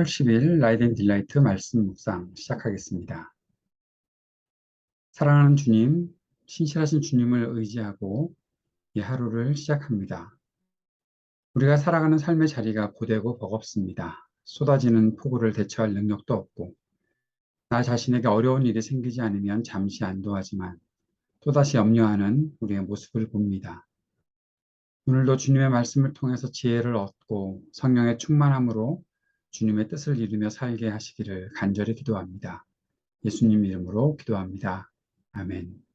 8월 10일 라이덴 딜라이트 말씀 묵상 시작하겠습니다. 사랑하는 주님, 신실하신 주님을 의지하고 이 하루를 시작합니다. 우리가 살아가는 삶의 자리가 고되고 버겁습니다. 쏟아지는 폭우를 대처할 능력도 없고 나 자신에게 어려운 일이 생기지 않으면 잠시 안도하지만 또다시 염려하는 우리의 모습을 봅니다. 오늘도 주님의 말씀을 통해서 지혜를 얻고 성령의 충만함으로 주님의 뜻을 이루며 살게 하시기를 간절히 기도합니다. 예수님 이름으로 기도합니다. 아멘.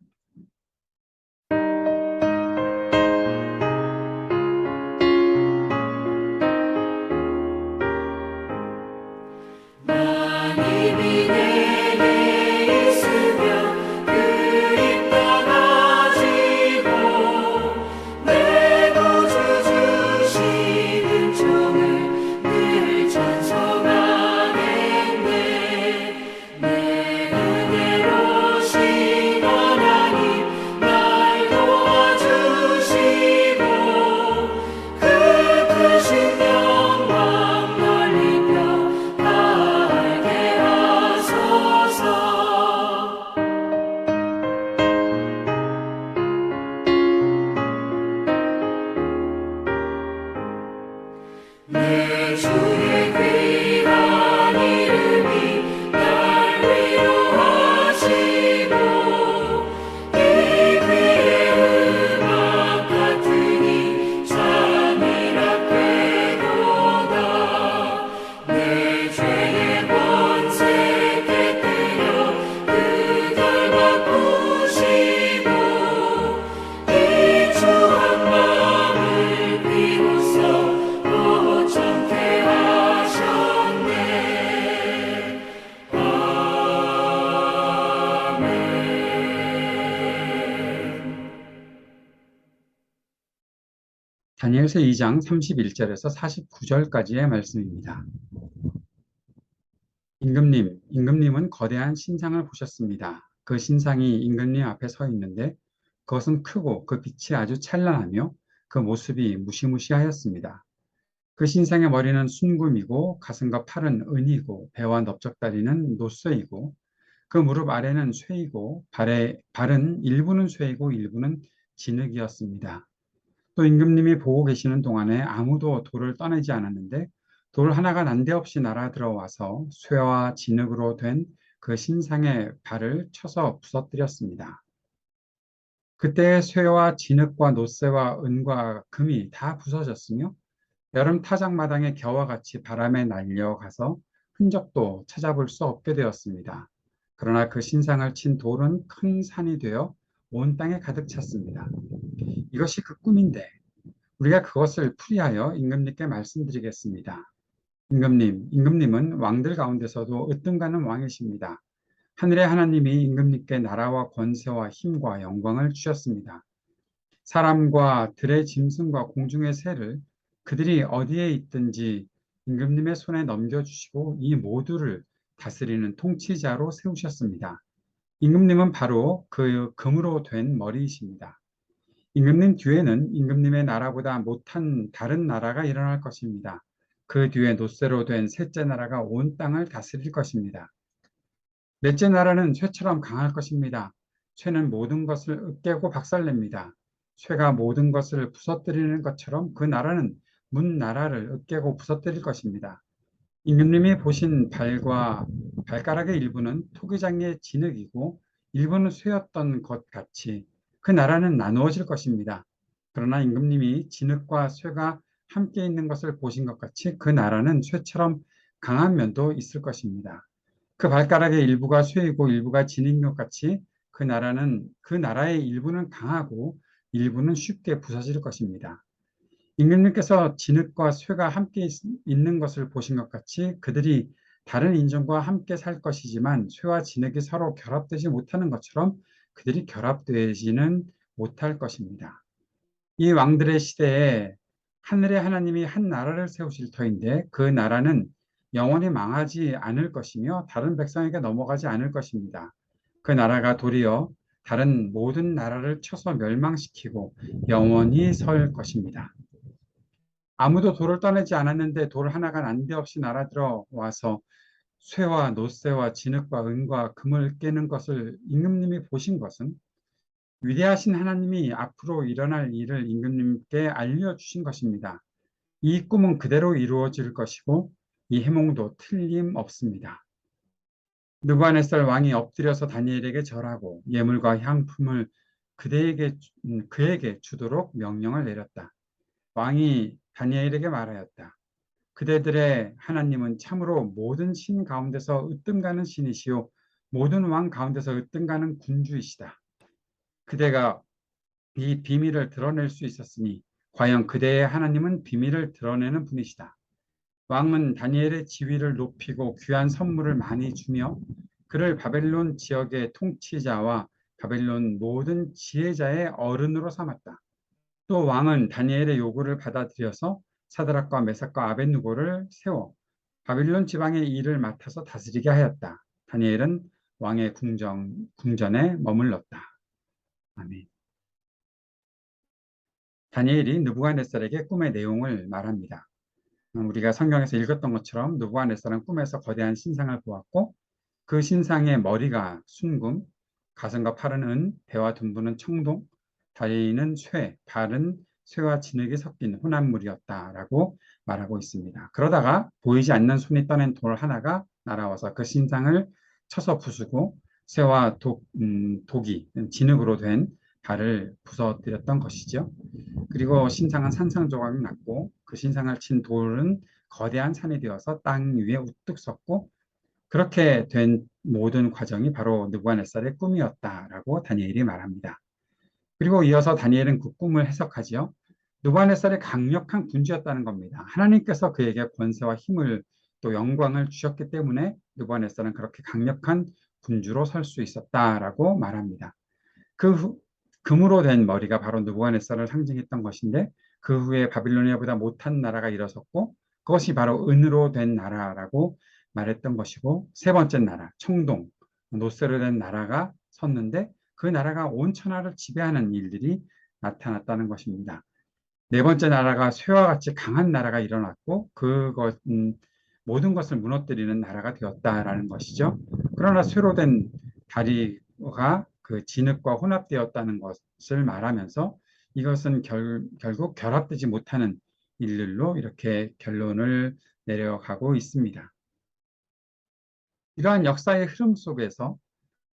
다니엘서 2장 31절에서 49절까지의 말씀입니다. 임금님, 임금님은 거대한 신상을 보셨습니다. 그 신상이 임금님 앞에 서 있는데 그것은 크고 그 빛이 아주 찬란하며 그 모습이 무시무시하였습니다. 그 신상의 머리는 순금이고 가슴과 팔은 은이고 배와 넓적다리는 노쇠이고 그 무릎 아래는 쇠이고 발에, 발은 일부는 쇠이고 일부는 진흙이었습니다. 또 임금님이 보고 계시는 동안에 아무도 돌을 떠내지 않았는데 돌 하나가 난데없이 날아 들어와서 쇠와 진흙으로 된 그 신상의 발을 쳐서 부서뜨렸습니다. 그때 쇠와 진흙과 노쇠와 은과 금이 다 부서졌으며 여름 타작마당의 겨와 같이 바람에 날려가서 흔적도 찾아볼 수 없게 되었습니다. 그러나 그 신상을 친 돌은 큰 산이 되어 온 땅에 가득 찼습니다. 이것이 그 꿈인데 우리가 그것을 풀이하여 임금님께 말씀드리겠습니다. 임금님, 임금님은 왕들 가운데서도 으뜸가는 왕이십니다. 하늘의 하나님이 임금님께 나라와 권세와 힘과 영광을 주셨습니다. 사람과 들의 짐승과 공중의 새를 그들이 어디에 있든지 임금님의 손에 넘겨주시고 이 모두를 다스리는 통치자로 세우셨습니다. 임금님은 바로 그 금으로 된 머리이십니다. 임금님 뒤에는 임금님의 나라보다 못한 다른 나라가 일어날 것입니다. 그 뒤에 노쇠로 된 셋째 나라가 온 땅을 다스릴 것입니다. 넷째 나라는 쇠처럼 강할 것입니다. 쇠는 모든 것을 으깨고 박살냅니다. 쇠가 모든 것을 부서뜨리는 것처럼 그 나라는 문 나라를 으깨고 부서뜨릴 것입니다. 임금님이 보신 발과 발가락의 일부는 토기장의 진흙이고 일부는 쇠였던 것 같이 그 나라는 나누어질 것입니다. 그러나 임금님이 진흙과 쇠가 함께 있는 것을 보신 것 같이 그 나라는 쇠처럼 강한 면도 있을 것입니다. 그 발가락의 일부가 쇠이고 일부가 진인 것 같이 그 나라는 그 나라의 일부는 강하고 일부는 쉽게 부서질 것입니다. 임금님께서 진흙과 쇠가 함께 있는 것을 보신 것 같이 그들이 다른 인종과 함께 살 것이지만 쇠와 진흙이 서로 결합되지 못하는 것처럼 그들이 결합되지는 못할 것입니다. 이 왕들의 시대에 하늘의 하나님이 한 나라를 세우실 터인데 그 나라는 영원히 망하지 않을 것이며 다른 백성에게 넘어가지 않을 것입니다. 그 나라가 도리어 다른 모든 나라를 쳐서 멸망시키고 영원히 설 것입니다. 아무도 돌을 떠내지 않았는데 돌 하나가 난데없이 날아들어 와서 쇠와 노쇠와 진흙과 은과 금을 깨는 것을 임금님이 보신 것은 위대하신 하나님이 앞으로 일어날 일을 임금님께 알려주신 것입니다. 이 꿈은 그대로 이루어질 것이고 이 해몽도 틀림없습니다. 느부갓네살 왕이 엎드려서 다니엘에게 절하고 예물과 향품을 그대에게 음, 그에게 주도록 명령을 내렸다. 왕이 다니엘에게 말하였다. 그대들의 하나님은 참으로 모든 신 가운데서 으뜸가는 신이시요 모든 왕 가운데서 으뜸가는 군주이시다. 그대가 이 비밀을 드러낼 수 있었으니 과연 그대의 하나님은 비밀을 드러내는 분이시다. 왕은 다니엘의 지위를 높이고 귀한 선물을 많이 주며 그를 바벨론 지역의 통치자와 바벨론 모든 지혜자의 어른으로 삼았다. 또 왕은 다니엘의 요구를 받아들여서 사드락과 메삭과 아벤누고를 세워 바빌론 지방의 일을 맡아서 다스리게 하였다. 다니엘은 왕의 궁정, 궁전에 머물렀다. 아멘. 다니엘이 느부갓네살에게 꿈의 내용을 말합니다. 음, 우리가 성경에서 읽었던 것처럼 느부갓네살은 꿈에서 거대한 신상을 보았고 그 신상의 머리가 순금, 가슴과 팔은 은, 배와 둔부는 청동, 다리는 쇠, 발은 쇠와 진흙이 섞인 혼합물이었다라고 말하고 있습니다. 그러다가 보이지 않는 손이 떠낸 돌 하나가 날아와서 그 신상을 쳐서 부수고 쇠와 독, 음, 독이 진흙으로 된 발을 부서뜨렸던 것이죠. 그리고 신상은 산상 조각이 났고 그 신상을 친 돌은 거대한 산이 되어서 땅 위에 우뚝 섰고 그렇게 된 모든 과정이 바로 느부갓네살의 꿈이었다라고 다니엘이 말합니다. 그리고 이어서 다니엘은 그 꿈을 해석하지요. 느부갓네살이 강력한 군주였다는 겁니다. 하나님께서 그에게 권세와 힘을 또 영광을 주셨기 때문에 느부갓네살은 그렇게 강력한 군주로 설 수 있었다라고 말합니다. 그 후, 금으로 된 머리가 바로 느부갓네살을 상징했던 것인데 그 후에 바빌로니아보다 못한 나라가 일어섰고 그것이 바로 은으로 된 나라라고 말했던 것이고 세 번째 나라 청동 노쇠로 된 나라가 섰는데 그 나라가 온 천하를 지배하는 일들이 나타났다는 것입니다. 네 번째 나라가 쇠와 같이 강한 나라가 일어났고 그것 음, 모든 것을 무너뜨리는 나라가 되었다라는 것이죠. 그러나 쇠로 된 다리가 그 진흙과 혼합되었다는 것을 말하면서 이것은 결, 결국 결합되지 못하는 일들로 이렇게 결론을 내려가고 있습니다. 이러한 역사의 흐름 속에서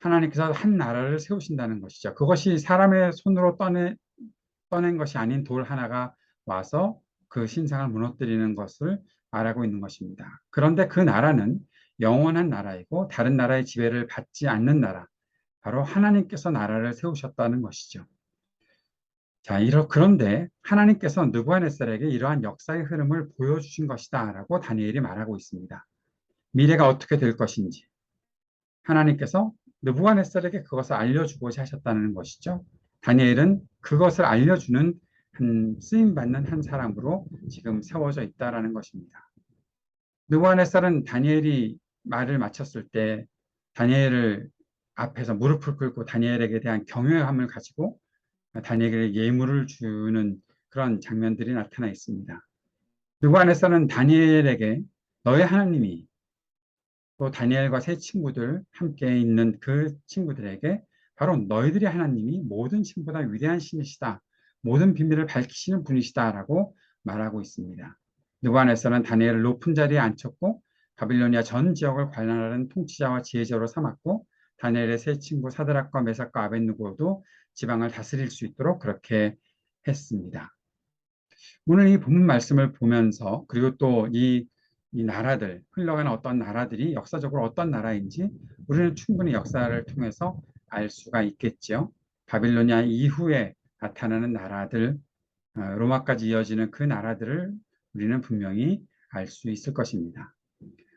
하나님께서 한 나라를 세우신다는 것이죠. 그것이 사람의 손으로 떠내, 떠낸 것이 아닌 돌 하나가 와서 그 신상을 무너뜨리는 것을 말하고 있는 것입니다. 그런데 그 나라는 영원한 나라이고 다른 나라의 지배를 받지 않는 나라, 바로 하나님께서 나라를 세우셨다는 것이죠. 자, 이러, 그런데 하나님께서 느부갓네살에게 이러한 역사의 흐름을 보여주신 것이다 라고 다니엘이 말하고 있습니다. 미래가 어떻게 될 것인지 하나님께서 느부갓네살에게 그것을 알려주고자 하셨다는 것이죠. 다니엘은 그것을 알려주는 한 쓰임 받는 한 사람으로 지금 세워져 있다라는 것입니다. 느부갓네살은 다니엘이 말을 마쳤을 때 다니엘을 앞에서 무릎을 꿇고 다니엘에게 대한 경외함을 가지고 다니엘에게 예물을 주는 그런 장면들이 나타나 있습니다. 느부갓네살은 다니엘에게 너의 하나님이 또 다니엘과 세 친구들 함께 있는 그 친구들에게 바로 너희들의 하나님이 모든 신보다 위대한 신이시다. 모든 비밀을 밝히시는 분이시다라고 말하고 있습니다. 느부갓네살은 다니엘을 높은 자리에 앉혔고 바빌로니아 전 지역을 관할하는 통치자와 지혜자로 삼았고 다니엘의 세 친구 사드락과 메삭과 아벤누고도 지방을 다스릴 수 있도록 그렇게 했습니다. 오늘 이 본문 말씀을 보면서 그리고 또 이 이 나라들, 흘러가는 어떤 나라들이 역사적으로 어떤 나라인지 우리는 충분히 역사를 통해서 알 수가 있겠죠. 바빌로니아 이후에 나타나는 나라들, 어, 로마까지 이어지는 그 나라들을 우리는 분명히 알 수 있을 것입니다.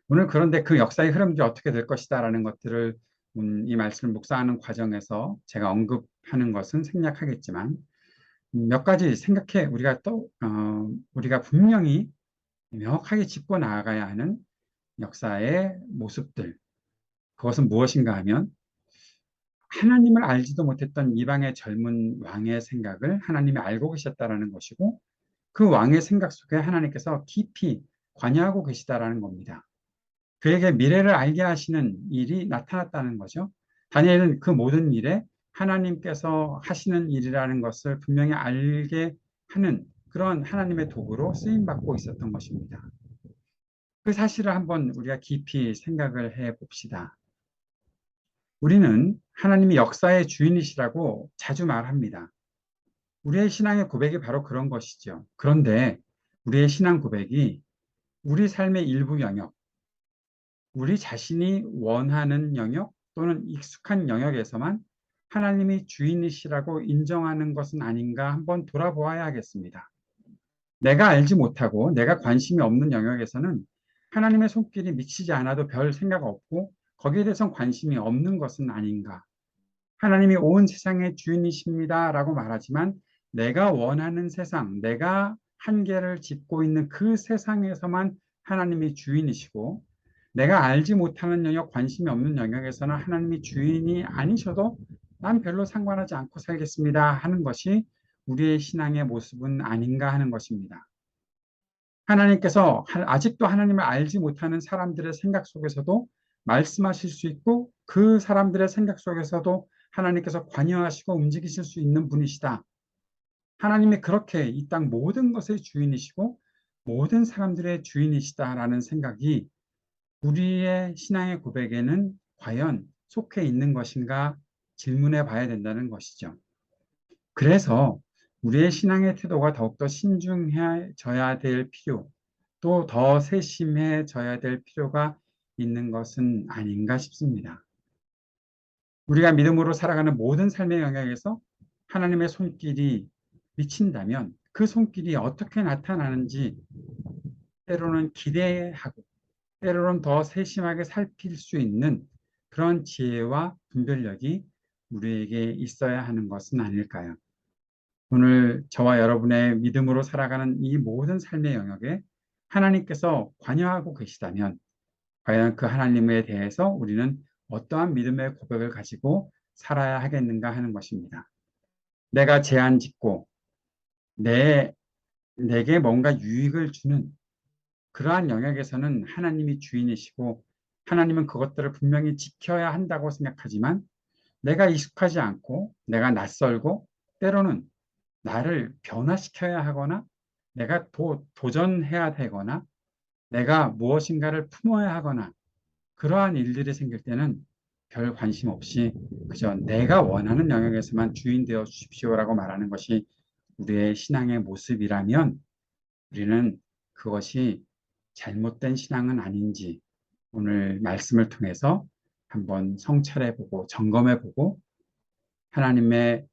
오늘 그런데 그 역사의 흐름이 어떻게 될 것이다라는 것들을 음, 이 말씀을 묵상하는 과정에서 제가 언급하는 것은 생략하겠지만 몇 가지 생각해 우리가 또 어, 우리가 분명히 명확하게 짚고 나아가야 하는 역사의 모습들. 그것은 무엇인가 하면 하나님을 알지도 못했던 이방의 젊은 왕의 생각을 하나님이 알고 계셨다라는 것이고 그 왕의 생각 속에 하나님께서 깊이 관여하고 계시다라는 겁니다. 그에게 미래를 알게 하시는 일이 나타났다는 거죠. 다니엘은 그 모든 일에 하나님께서 하시는 일이라는 것을 분명히 알게 하는 그런 하나님의 도구로 쓰임 받고 있었던 것입니다. 그 사실을 한번 우리가 깊이 생각을 해 봅시다. 우리는 하나님이 역사의 주인이시라고 자주 말합니다. 우리의 신앙의 고백이 바로 그런 것이죠. 그런데 우리의 신앙 고백이 우리 삶의 일부 영역, 우리 자신이 원하는 영역 또는 익숙한 영역에서만 하나님이 주인이시라고 인정하는 것은 아닌가 한번 돌아보아야 하겠습니다. 내가 알지 못하고 내가 관심이 없는 영역에서는 하나님의 손길이 미치지 않아도 별 생각 없고 거기에 대해서 관심이 없는 것은 아닌가. 하나님이 온 세상의 주인이십니다 라고 말하지만 내가 원하는 세상, 내가 한계를 짚고 있는 그 세상에서만 하나님이 주인이시고 내가 알지 못하는 영역, 관심이 없는 영역에서는 하나님이 주인이 아니셔도 난 별로 상관하지 않고 살겠습니다 하는 것이 우리의 신앙의 모습은 아닌가 하는 것입니다. 하나님께서 아직도 하나님을 알지 못하는 사람들의 생각 속에서도 말씀하실 수 있고 그 사람들의 생각 속에서도 하나님께서 관여하시고 움직이실 수 있는 분이시다. 하나님이 그렇게 이 땅 모든 것의 주인이시고 모든 사람들의 주인이시다라는 생각이 우리의 신앙의 고백에는 과연 속해 있는 것인가 질문해 봐야 된다는 것이죠. 그래서 우리의 신앙의 태도가 더욱더 신중해져야 될 필요, 또 더 세심해져야 될 필요가 있는 것은 아닌가 싶습니다. 우리가 믿음으로 살아가는 모든 삶의 영역에서 하나님의 손길이 미친다면 그 손길이 어떻게 나타나는지 때로는 기대하고 때로는 더 세심하게 살필 수 있는 그런 지혜와 분별력이 우리에게 있어야 하는 것은 아닐까요? 오늘 저와 여러분의 믿음으로 살아가는 이 모든 삶의 영역에 하나님께서 관여하고 계시다면 과연 그 하나님에 대해서 우리는 어떠한 믿음의 고백을 가지고 살아야 하겠는가 하는 것입니다. 내가 제한 짓고 내, 내게 뭔가 유익을 주는 그러한 영역에서는 하나님이 주인이시고 하나님은 그것들을 분명히 지켜야 한다고 생각하지만 내가 익숙하지 않고 내가 낯설고 때로는 나를 변화시켜야 하거나 내가 도, 도전해야 되거나 내가 무엇인가를 품어야 하거나 그러한 일들이 생길 때는 별 관심 없이 그저 내가 원하는 영역에서만 주인 되어 주십시오라고 말하는 것이 우리의 신앙의 모습이라면 우리는 그것이 잘못된 신앙은 아닌지 오늘 말씀을 통해서 한번 성찰해보고 점검해보고 하나님의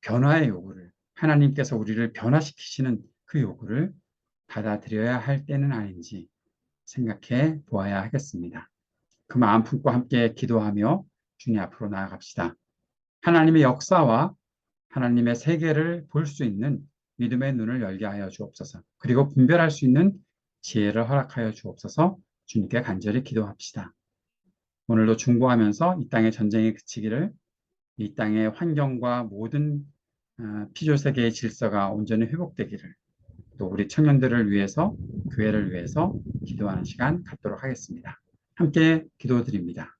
변화의 요구를 하나님께서 우리를 변화시키시는 그 요구를 받아들여야 할 때는 아닌지 생각해 보아야 하겠습니다. 그 마음 품고 함께 기도하며 주님 앞으로 나아갑시다. 하나님의 역사와 하나님의 세계를 볼 수 있는 믿음의 눈을 열게 하여 주옵소서. 그리고 분별할 수 있는 지혜를 허락하여 주옵소서 주님께 간절히 기도합시다. 오늘도 중보하면서 이 땅의 전쟁이 그치기를 이 땅의 환경과 모든 어, 피조세계의 질서가 온전히 회복되기를 또 우리 청년들을 위해서 교회를 위해서 기도하는 시간 갖도록 하겠습니다. 함께 기도드립니다.